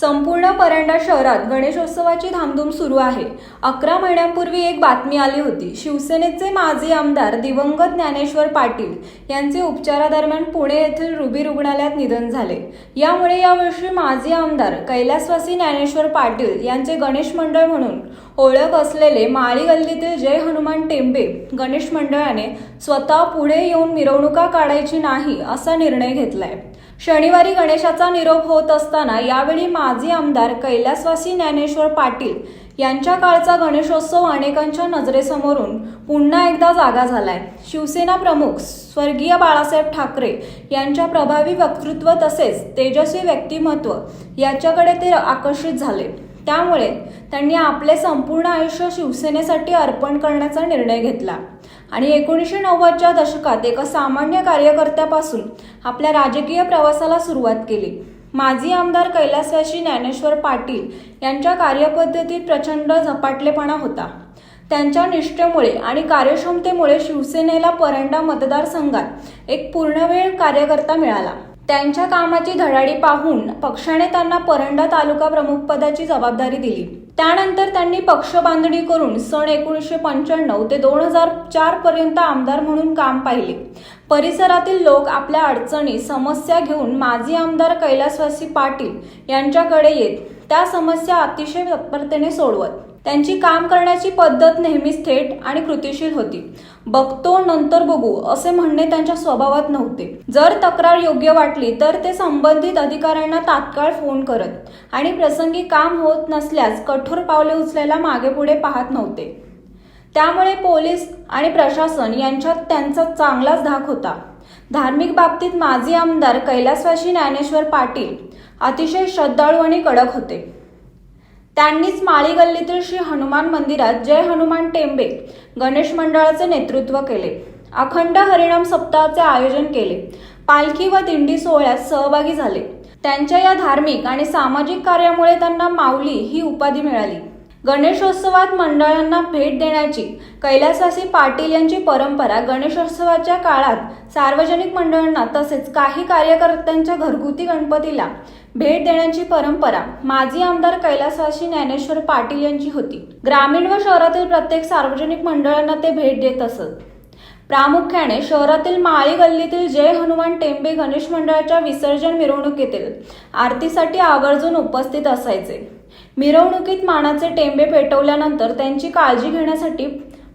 संपूर्ण परंडा शहरात गणेशोत्सवाची धामधूम सुरू आहे. अकरा महिन्यांपूर्वी एक बातमी आली होती. शिवसेनेचे माजी आमदार दिवंगत ज्ञानेश्वर पाटील यांचे उपचारादरम्यान पुणे येथील रुबी रुग्णालयात निधन झाले. यामुळे यावर्षी माजी आमदार कैलासवासी ज्ञानेश्वर पाटील यांचे गणेश मंडळ म्हणून ओळख असलेले माळी गल्लीतील जय हनुमान टेंबे गणेश मंडळाने स्वतः पुढे येऊन मिरवणुका काढायची नाही असा निर्णय घेतलाय. शनिवारी गणेशाचा निरोप होत असताना यावेळी माजी आमदार कैलासवासी ज्ञानेश्वर पाटील यांच्या काळचा गणेशोत्सव अनेकांच्या नजरेसमोरून पुन्हा एकदा जागा झालाय. शिवसेना प्रमुख स्वर्गीय बाळासाहेब ठाकरे यांच्या प्रभावी वक्तृत्व तसेच तेजस्वी व्यक्तिमत्व याच्याकडे ते आकर्षित झाले. त्यामुळे त्यांनी आपले संपूर्ण आयुष्य शिवसेनेसाठी अर्पण करण्याचा निर्णय घेतला. आणि एकोणीसशे नव्वदच्या दशकात एका सामान्य कार्यकर्त्यापासून आपल्या राजकीय प्रवासाला सुरुवात केली. माजी आमदार कैलासवासी ज्ञानेश्वर पाटील यांच्या कार्यपद्धतीत प्रचंड झपाटलेपणा होता. त्यांच्या निष्ठेमुळे आणि कार्यक्षमतेमुळे शिवसेनेला परंडा मतदारसंघात एक पूर्णवेळ कार्यकर्ता मिळाला. त्यांच्या कामाची धडाडी पाहून पक्षाने त्यांना परंडा तालुका प्रमुखपदाची जबाबदारी दिली. त्यानंतर त्यांनी पक्ष बांधणी करून सन एकोणीसशे पंच्याण्णव ते दोन हजार चार पर्यंत आमदार म्हणून काम पाहिले. परिसरातील लोक आपल्या अडचणी समस्या घेऊन माजी आमदार कैलासवासी पाटील यांच्याकडे येत त्या समस्या अतिशय तत्परतेने सोडवत. त्यांची काम करण्याची पद्धत नेहमीच थेट आणि कृतिशील होती. बघतो नंतर बघू असे म्हणणे त्यांच्या स्वभावात नव्हते. जर तक्रार योग्य वाटली तर ते संबंधित अधिकाऱ्यांना तात्काळ फोन करत आणि प्रसंगी काम होत नसल्यास कठोर पावले उचलायला मागे पुढे पाहत नव्हते. त्यामुळे पोलीस आणि प्रशासन यांच्यात त्यांचा चांगलाच धाक होता. धार्मिक बाबतीत माजी आमदार कैलासवासी ज्ञानेश्वर पाटील अतिशय श्रद्धाळू आणि कडक होते. त्यांनीच माळी गल्लीतील श्री हनुमान मंदिरात जय हनुमान टेंबे गणेश मंडळाचे नेतृत्व केले. अखंड हरिणाम सप्ताहाचे आयोजन केले. पालखी व दिंडी सोहळ्यात सहभागी झाले. त्यांच्या या धार्मिक आणि सामाजिक कार्यामुळे त्यांना माऊली ही उपाधी मिळाली. गणेशोत्सवात मंडळांना भेट देण्याची कैलासासी पाटील यांची परंपरा गणेशोत्सवाच्या काळात सार्वजनिक मंडळांना तसेच काही कार्यकर्त्यांच्या घरगुती गणपतीला भेट देण्याची परंपरा माजी आमदार कैलासवासी ज्ञानेश्वर पाटील यांची होती. ग्रामीण व शहरातील प्रत्येक सार्वजनिक मंडळांना ते भेट देत असत. प्रामुख्याने शहरातील माळी गल्लीतील जय हनुमान टेंबे गणेश मंडळाच्या विसर्जन मिरवणुकीतील आरतीसाठी आवर्जून उपस्थित असायचे. मिरवणुकीत मानाचे टेंबे पेटवल्यानंतर त्यांची काळजी घेण्यासाठी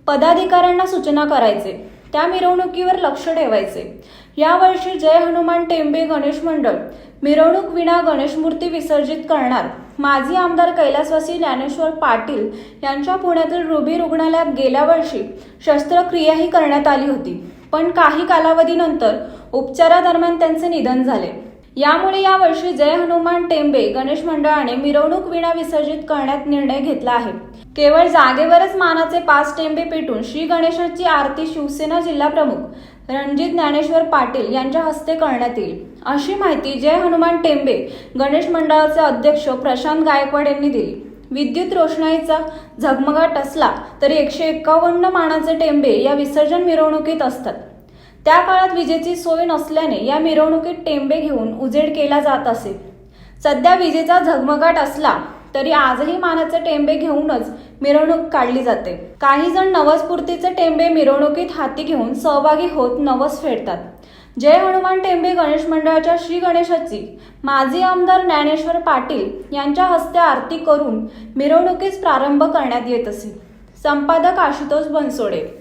पदाधिकाऱ्यांना सूचना करायचे. त्या मिरवणुकीवर लक्ष ठेवायचे. यावर्षी जय हनुमान टेंबे गणेश मंडळ मिरवणूक विना गणेश मूर्ती विसर्जित करणार. माजी आमदार कैलासवासी ज्ञानेश्वर पाटील यांच्या पुण्यातील रुबी रुग्णालयात गेल्या वर्षी शस्त्रक्रियाही करण्यात आली होती. पण काही कालावधीनंतर उपचारादरम्यान त्यांचे निधन झाले. यामुळे यावर्षी जय हनुमान टेंबे गणेश मंडळाने मिरवणूक विना विसर्जित करण्यात निर्णय घेतला आहे. केवळ जागेवरच मानाचे पाच टेंबे पेटून श्री गणेशाची आरती शिवसेना जिल्हा प्रमुख रणजित ज्ञानेश्वर पाटील यांच्या हस्ते करण्यात येईल. अशी माहिती जय हनुमान टेंबे गणेश मंडळाचे अध्यक्ष प्रशांत गायकवाड यांनी दिली. विद्युत रोषणाईचा झगमगाट असला तरी एकशे एक्कावन्न मानाचे टेंबे या विसर्जन मिरवणुकीत असतात. त्या काळात विजेची सोय नसल्याने या मिरवणुकीत टेंबे घेऊन उजेड केला जात असे. सध्या विजेचा झगमगाट असला तरी आजही मानाचे टेंबे घेऊनच मिरवणूक काढली जाते. काही जण नवसपूर्तीचे टेंबे मिरवणुकीत हाती घेऊन सहभागी होत नवस फेडतात. जय हनुमान टेंबे गणेश मंडळाच्या श्री गणेशाची माजी आमदार ज्ञानेश्वर पाटील यांच्या हस्ते आरती करून मिरवणुकीस प्रारंभ करण्यात येत असे. संपादक आशुतोष बनसोडे.